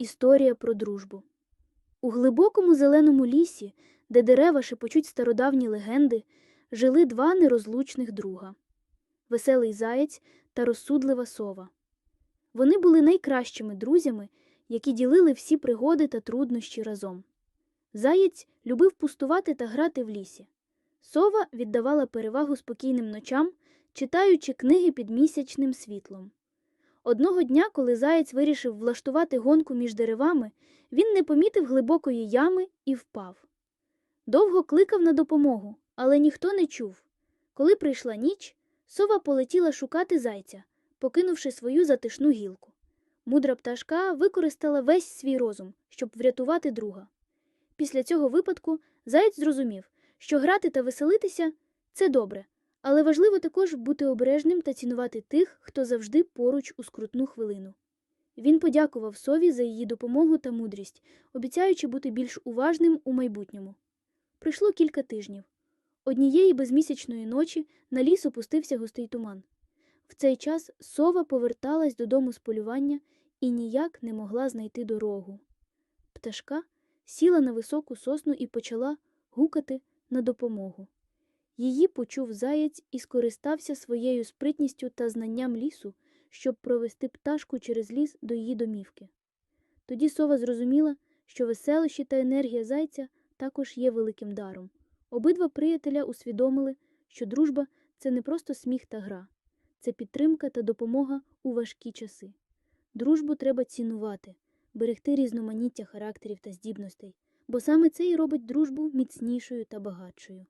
Історія про дружбу. У глибокому зеленому лісі, де дерева шепочуть стародавні легенди, жили два нерозлучних друга веселий заєць та розсудлива сова. Вони були найкращими друзями, які ділили всі пригоди та труднощі разом. Заєць любив пустувати та грати в лісі. Сова віддавала перевагу спокійним ночам, читаючи книги під місячним світлом. Одного дня, коли заєць вирішив влаштувати гонку між деревами, він не помітив глибокої ями і впав. Довго кликав на допомогу, але ніхто не чув. Коли прийшла ніч, сова полетіла шукати зайця, покинувши свою затишну гілку. Мудра пташка використала весь свій розум, щоб врятувати друга. Після цього випадку заєць зрозумів, що грати та веселитися це добре, але важливо також бути обережним та цінувати тих, хто завжди поруч у скрутну хвилину. Він подякував сові за її допомогу та мудрість, обіцяючи бути більш уважним у майбутньому. Пройшло кілька тижнів. Однієї безмісячної ночі на ліс опустився густий туман. В цей час сова поверталась додому з полювання і ніяк не могла знайти дорогу. Пташка сіла на високу сосну і почала гукати на допомогу. Її почув заєць і скористався своєю спритністю та знанням лісу, щоб провести пташку через ліс до її домівки. Тоді сова зрозуміла, що веселощі та енергія зайця також є великим даром. Обидва приятеля усвідомили, що дружба це не просто сміх та гра, це підтримка та допомога у важкі часи. Дружбу треба цінувати, берегти різноманіття характерів та здібностей, бо саме це і робить дружбу міцнішою та багатшою.